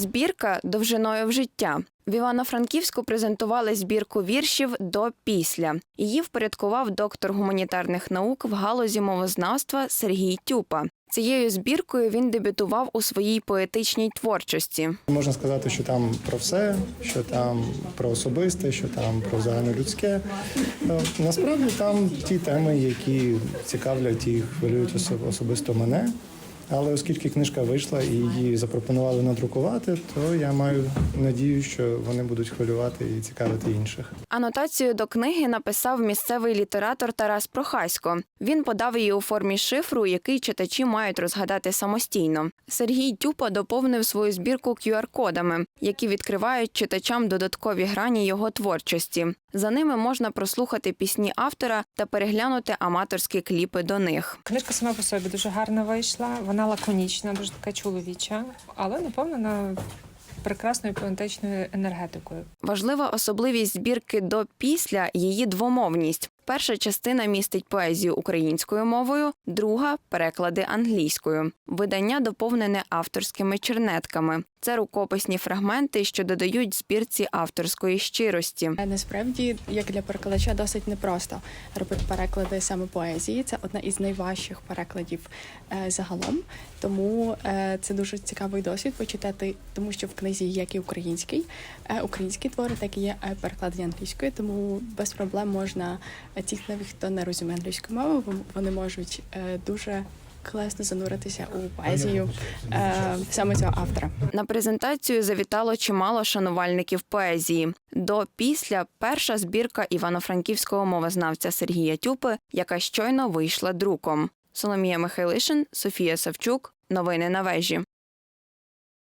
Збірка довжиною в життя. В Івано-Франківську презентували збірку віршів до після. Її впорядкував доктор гуманітарних наук в галузі мовознавства Сергій Тюпа. Цією збіркою він дебютував у своїй поетичній творчості. Можна сказати, що там про все, що там про особисте, що там про загальнолюдське. Е, Насправді там ті теми, які цікавлять і хвилюють осо- особисто мене. Але оскільки книжка вийшла і її запропонували надрукувати, то я маю надію, що вони будуть хвилювати і цікавити інших. Анотацію до книги написав місцевий літератор Тарас Прохасько. Він подав її у формі шифру, який читачі мають розгадати самостійно. Сергій Тюпа доповнив свою збірку QR-кодами, які відкривають читачам додаткові грані його творчості. За ними можна прослухати пісні автора та переглянути аматорські кліпи до них. Книжка сама по собі дуже гарно вийшла. Вона лаконічна, дуже така чоловіча, але наповнена прекрасною поетичною енергетикою. Важлива особливість збірки до після її двомовність. Перша частина містить поезію українською мовою, друга переклади англійською. Видання доповнене авторськими чернетками. Це рукописні фрагменти, що додають збірці авторської щирості. Е, Насправді, як для перекладача, досить непросто робити переклади саме поезії. Це одна із найважчих перекладів е, загалом. Тому е, це дуже цікавий досвід почитати, тому що в книзі як і український, українські твори, так і є перекладені англійською. Тому без проблем можна е, ті, хто не розуміє англійську мову, вони можуть е, дуже класно зануритися у поезію е, саме цього автора. На презентацію завітало чимало шанувальників поезії. До після перша збірка івано-франківського мовознавця Сергія Тюпи, яка щойно вийшла друком. Соломія Михайлишин, Софія Савчук. Новини на вежі.